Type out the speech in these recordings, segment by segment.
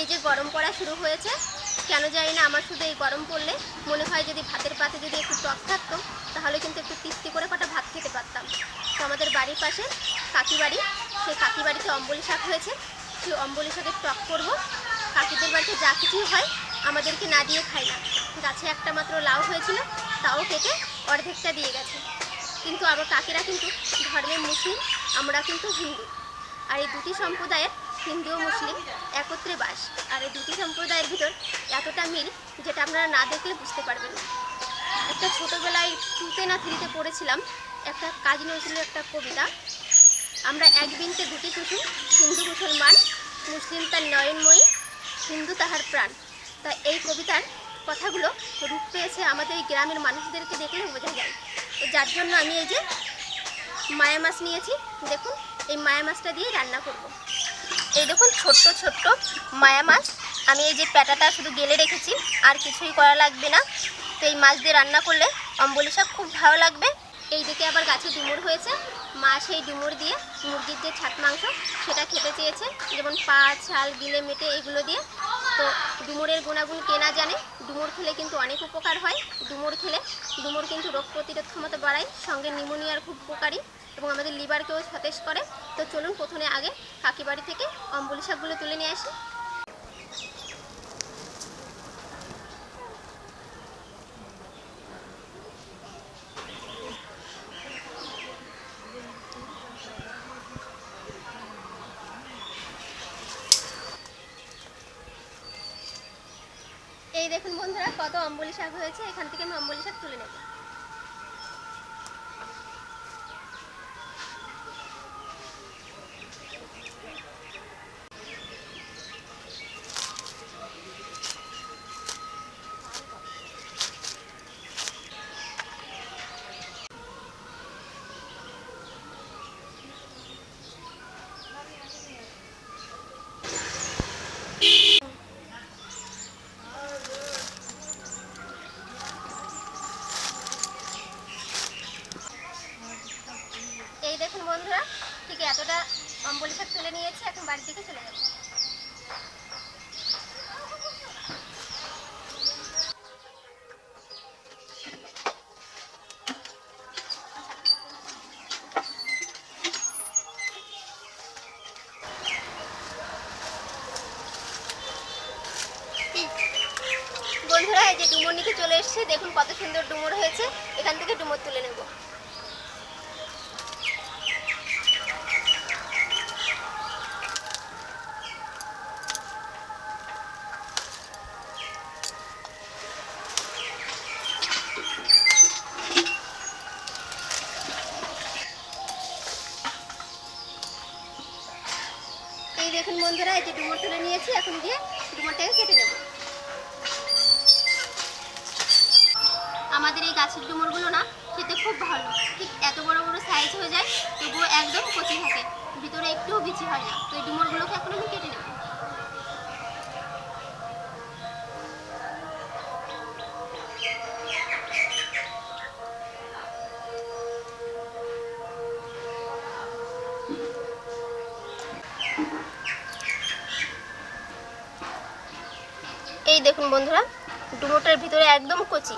এই যে গরম পড়া শুরু হয়েছে, কেন জানি না আমার শুধু এই গরম পড়লে মনে হয় যদি ভাতের পাতে যদি একটু টক থাকতো, তাহলে কিন্তু একটু তৃপ্তি করে কটা ভাত খেতে পারতাম। তো আমাদের বাড়ির পাশে কাকি বাড়ি সেই কাকি বাড়িতে অম্বলি শাক হয়েছে, সেই অম্বলি শাকের টক করব। কাকিদের বাড়িতে যা কিছুই হয়, আমাদেরকে না দিয়ে খায় না। গাছে একটা মাত্র লাউ হয়েছিল, তাও কেটে অর্ধেকটা দিয়ে গেছে। কিন্তু আমার কাকিরা কিন্তু ধর্মের মুসলিম, আমরা কিন্তু হিন্দু। আর এই দুটি সম্প্রদায়ের হিন্দু মুসলিম একত্রে বাস। আর এই দুটি সম্প্রদায়ের ভিতর এতটা মিল যেটা আপনারা না দেখলে বুঝতে পারবেন না। একটা ছোটোবেলায় টুতে না থ্রিতে পড়েছিলাম, একটা কাজী নজরুলের একটা কবিতা। আমরা এক বিনতে দুটি কুসুম হিন্দু মুসলমান, মুসলিম তার নয়নময়ী, হিন্দু তাহার প্রাণ। তা এই কবিতার কথাগুলো রূপ পেয়েছে আমাদের এই গ্রামের মানুষদেরকে দেখলে বোঝা যায়। যার জন্য আমি এই যে মায়া মাছ নিয়েছি, দেখুন, এই মায়া মাছটা দিয়ে রান্না করব। এই দেখুন, ছোট্ট ছোট্ট মায়া মাছ। আমি এই যে প্যাটাটা শুধু গেলে রেখেছি, আর কিছুই করা লাগবে না। তো এই মাছ দিয়ে রান্না করলে অম্বলি শাক খুব ভালো লাগবে। এই দিকে আবার গাছে ডুমুর হয়েছে। মা সেই ডুমুর দিয়ে মুরগির যে ছাট মাংস, সেটা খেতে চেয়েছে। যেমন পা ছাল গিলে, মেটে এগুলো দিয়ে। তো ডুমুরের গুণাগুণ কে না জানে, ডুমুর খেলে কিন্তু অনেক উপকার হয়। ডুমুর খেলে, ডুমুর কিন্তু রোগ প্রতিরোধ ক্ষমতা বাড়ায়। সঙ্গে নিউমোনিয়ার খুব উপকারী। এবং আমাদের লিভারকেও সতেজ করে। তো চলুন প্রথমে আগে কাকি বাড়ি থেকে অম্বলি শাকগুলো তুলে নিয়ে আসি। এই দেখুন বন্ধুরা, কত অম্বলি শাক হয়েছে। এখান থেকে আমি অম্বলি শাক তুলে নেব এই দেখুন বন্ধুরা ঠিক এতটা অম্বলি শাক তুলে নিয়েছি এখন বাড়ির দিকে চলে যাব বন্ধুরা, এই যে ডুমুর নিতে চলে এসেছে, দেখুন কত সুন্দর ডুমুর হয়েছে। এখান থেকে ডুমুর তুলে নেব। এই দেখুন বন্ধুরা, এই যে ডুমুর তুলে নিয়েছি, এখন গিয়ে ডুমুরটাকে কেটে নেব। আমাদের এই গাছের ডুমুরগুলো না খেতে খুব ভালো। ঠিক এত বড় বড় সাইজ হয়ে যায়, তবুও একদম কচি থাকে। ভিতরে একটুও বিচি হয় না। তো এই ডুমুরগুলোকে এখন আমি কেটে নেব। এই দেখুন বন্ধুরা ডুমোটার ভিতরে একদম কচি।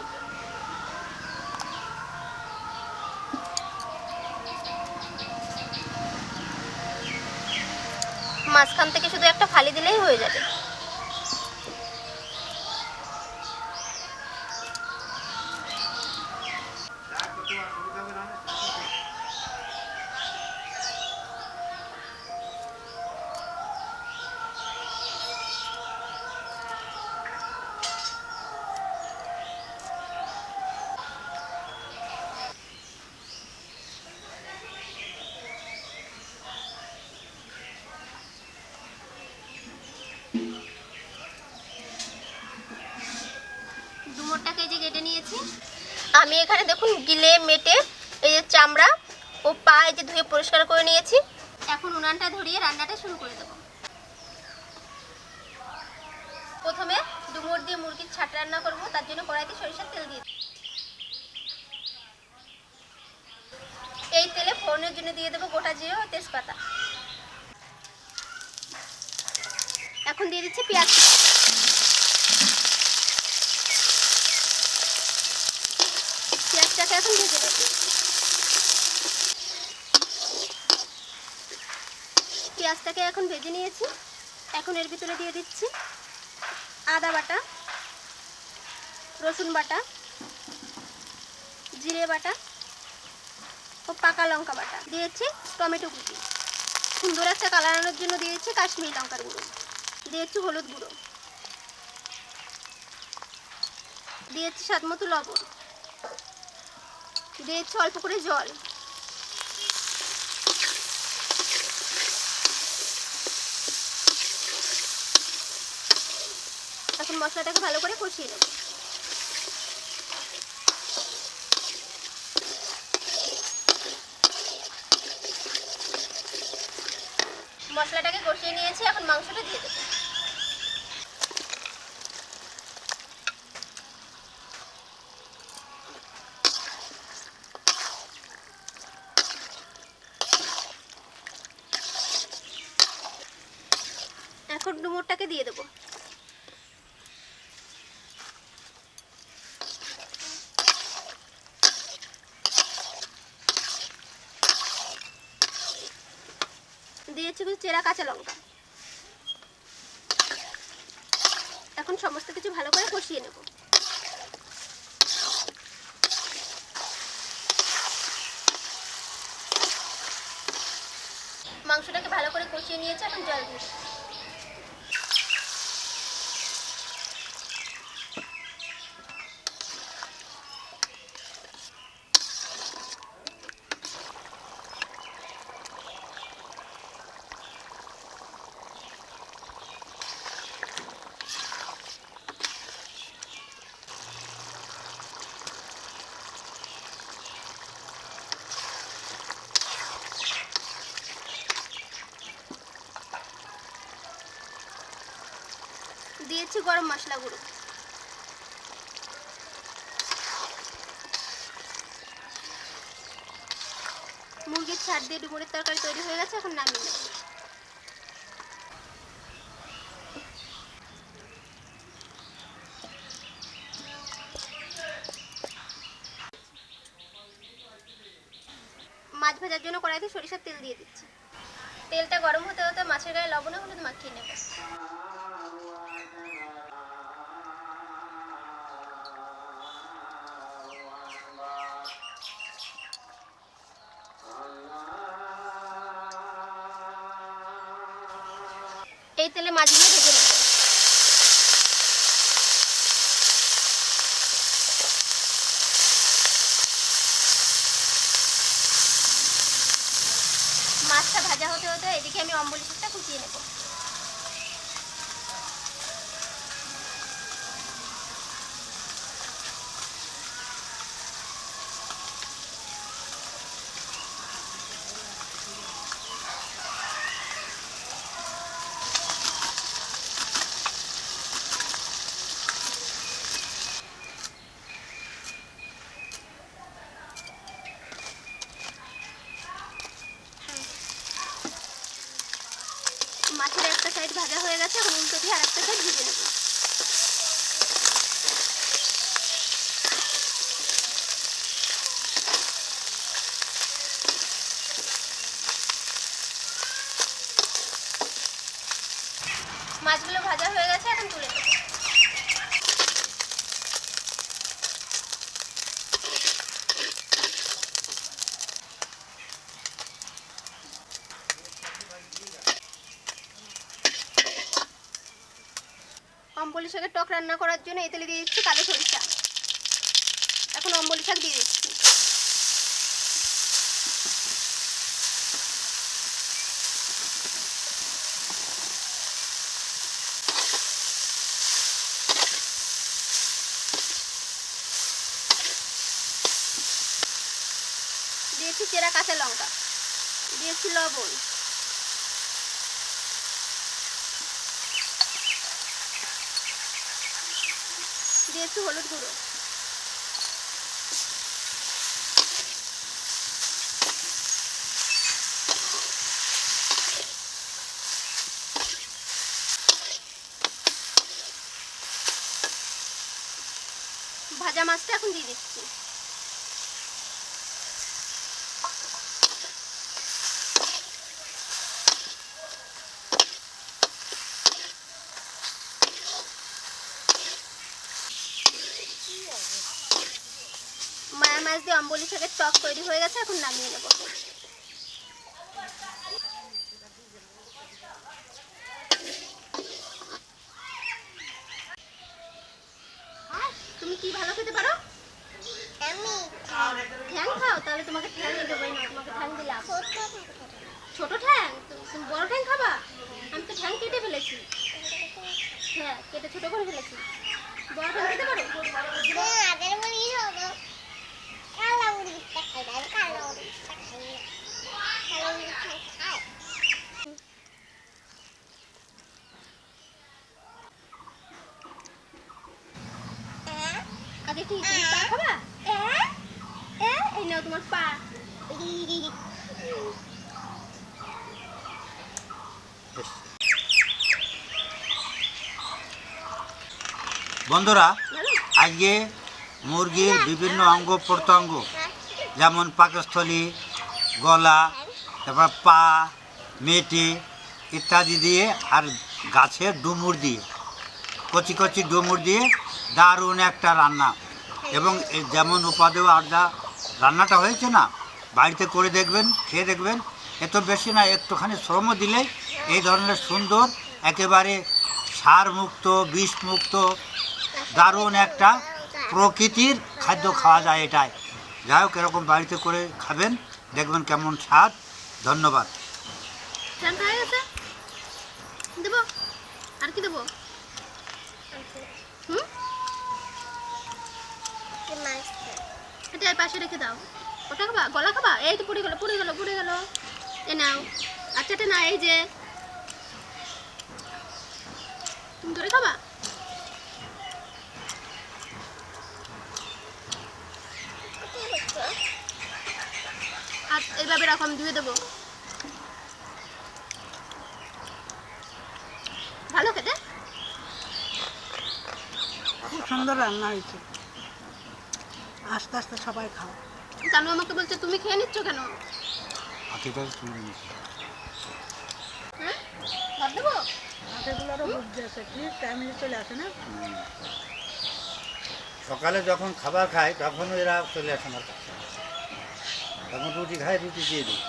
মাঝখান থেকে শুধু একটা ফালি দিলেই হয়ে যাবে। আমি এখানে দেখুন গিলে, মেটে এই যে চামড়া ও পা এই যে ধুয়ে পরিষ্কার করে নিয়েছি। এখন উনানটা ধরিয়ে রান্নাটা শুরু করে দেবো। প্রথমে ডুমুর দিয়ে মুরগির ছাট রান্না করব, তার জন্য কড়াইতে সরিষার তেল দিয়ে এই তেলে ফোড়নের জন্য দিয়ে দেবো গোটা জিরে ও তেজপাতা। এখন দিয়ে দিচ্ছি পেঁয়াজ পেঁয়াজটাকে এখন ভেজে পেঁয়াজটাকে এখন ভেজে নিয়েছি। এখন এর ভিতরে দিয়ে দিচ্ছি আদা বাটা, রসুন বাটা, জিরে বাটা ও পাকা লঙ্কা বাটা। দিয়েছি টমেটো কুচি। সুন্দর একটা কালার আনার জন্য দিয়েছি কাশ্মীরি লঙ্কার গুঁড়ো। দিয়েছি হলুদ গুঁড়ো। দিয়েছি স্বাদ মতো লবণ। দিয়েছি অল্প করে জল। এখন মশলাটাকে ভালো করে কষিয়ে নেব। মশলাটাকে কষিয়ে নিয়েছি, এখন মাংসটা দিয়ে দেবো এখন ডুমুরটাকে দিয়ে দেবো দিয়েছি কিছু চেরা কাঁচা লঙ্কা। এখন সমস্ত কিছু ভালো করে কষিয়ে নেব। মাংসটাকে ভালো করে কষিয়ে নিয়েছে, এখন জল দিয়ে দিয়েছি গরম মশলা গুঁড়ো। মুরগির ছাড় দিয়ে ডুমুরের তরকারি তৈরি হয়ে গেছে, এখন নামিয়ে নেব। মাছ ভাজার জন্য কড়াইতে সরিষার তেল দিয়ে দিচ্ছি। তেলটা গরম হতে হতে মাছের গায়ে লবণ হলুদ মাখিয়ে নেব। মাছগুলো ভেজে নেব মাছটা ভাজা হতে হতে এদিকে আমি অম্বলি শাকটা কুচিয়ে নেব মাছের একটা সাইড ভাজা হয়ে গেছে এখন উল্টো দিয়ে আরেকটা সাইড ভেজে নেব মাছগুলো ভাজা হয়ে গেছে এখন তুলে নেব শাকের টক রান্না করার জন্য এই দিয়ে দিচ্ছি কালো সরিষা। এখন অম্বলি শাক দিয়ে দিচ্ছি। দিয়েছি চেরা কাঁচা লঙ্কা, দিয়েছি লবণ। দিয়েছি হলুদ গুঁড়ো। ভাজা মাছটা এখন দিয়ে দিচ্ছি। মাছ দিয়ে অম্বলি শাকের টক তৈরি হয়ে গেছে এখন নামিয়ে নেব। তুমি কি ভালো খেতে পারো? ঠ্যাং। খাও? তাহলে তোমাকে ঠ্যাং দেবো না তোমাকে ঠ্যাং দিলাম। ছোট ঠ্যাং তুমি বড় ঠ্যাং খাবা? আমি তো ঠ্যাং কেটে ফেলেছি। হ্যাঁ কেটে ছোট করে ফেলেছি। বড় ঠ্যাং খেতে পারো আগে কি তুমি পা খাবা এ এ এই নাও তোমার পা বন্ধুরা, আজকে মুরগির বিভিন্ন অঙ্গ প্রত্যঙ্গ, যেমন পাকস্থলী, গলা, তারপর পা, মেটে ইত্যাদি দিয়ে আর গাছের ডুমুর দিয়ে, কচি কচি ডুমুর দিয়ে দারুণ একটা রান্না। এবং যেমন উপাদেয় আড্ডা রান্নাটা হয়েছে না, বাড়িতে করে দেখবেন, খেয়ে দেখবেন এত বেশি না, একটুখানি শ্রম দিলে এই ধরনের সুন্দর, একেবারে সার মুক্ত বিষ মুক্ত দারুণ একটা প্রকৃতির খাদ্য খাওয়া যায় এটাই। যাই হোক, এরকম বাড়িতে করে খাবেন, দেখবেন কেমন স্বাদ। ধন্যবাদ। আর কি দেবো? পাশে রেখে দাও। খাবা? গলা খাবা? এই তো নাও। আচ্ছা না, এই যে। খাবা? আর এইভাবে রাখো আমি ধুয়ে দেবো। ভালো খেতে? খুব সুন্দর রান্না হয়েছে। আস্তে আস্তে সবাই খাও। তানু আমাকে বলছে তুমি খেয়ে নিচ্ছ কেন? আখিটা তুলে। হ্যাঁ? ভাত দেবো? হাতেগুলোরও বুদ্ধি আছে ঠিক টাইমে চলে আসে না? সকালে যখন খাবার খায় তখন এরা চলে আসে আমার তখন রুটি খায় রুটি দিয়ে দিই।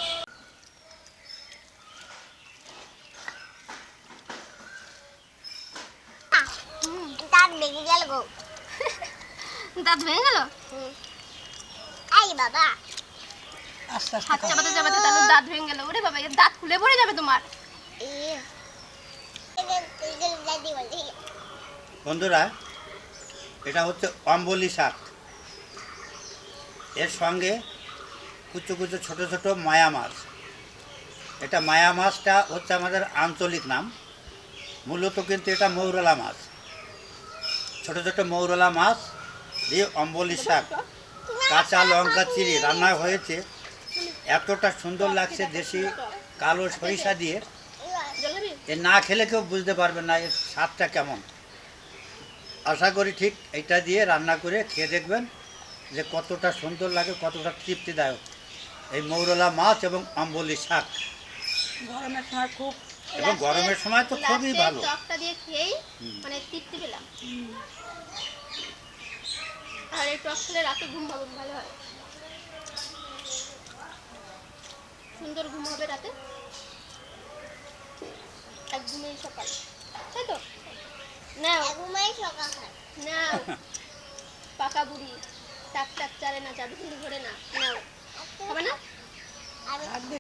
দাঁত ভেঙে গেল গো। দাঁত ভেঙে গেল? এই বাবা। আস্তে আস্তে হাত খাও। চাপাতে চাপাতে তানুর দাঁত ভেঙে গেল। ওরে বাবা এর দাঁত খুলে পড়ে যাবে তোমার। বন্ধুরা এটা হচ্ছে অম্বলি শাক। এর সঙ্গে কুচো কুচো ছোট ছোট মায়া মাছ। এটা মায়া মাছটা হচ্ছে আমাদের আঞ্চলিক নাম। মূলত কিন্তু এটা মৌরলা মাছ। ছোট ছোট মৌরলা মাছ দিয়ে অম্বলি শাক, কাঁচা লঙ্কা চিড়ি রান্না হয়েছে। এতটা সুন্দর লাগছে দেশি কালো সরিষা দিয়ে। এ না খেলে কেউ বুঝতে পারবে না এর স্বাদটা কেমন। আশা করি ঠিক এটা দিয়ে রান্না করে খেয়ে দেখবেন যে কতটা সুন্দর লাগে, কতটা তৃপ্তিদায়ক। এই মৌরলা মাছ এবং আম্বলি শাক। গরমের সময় খুব এবং গরমের সময় তো খুবই ভালো। টকটা দিয়ে খেয়েই মানে তৃপ্তি পেলাম। আর এই টক খেলে রাতে ঘুম ভালো হয়। সুন্দর ঘুম হবে রাতে। এক ঘুমেই সকাল। তাই তো? নাও ঘুমাই সকাল হয়। নাও পাকা বুড়ি। টাক টাক চারে না জাদু ঘরে না। নাও হবে না?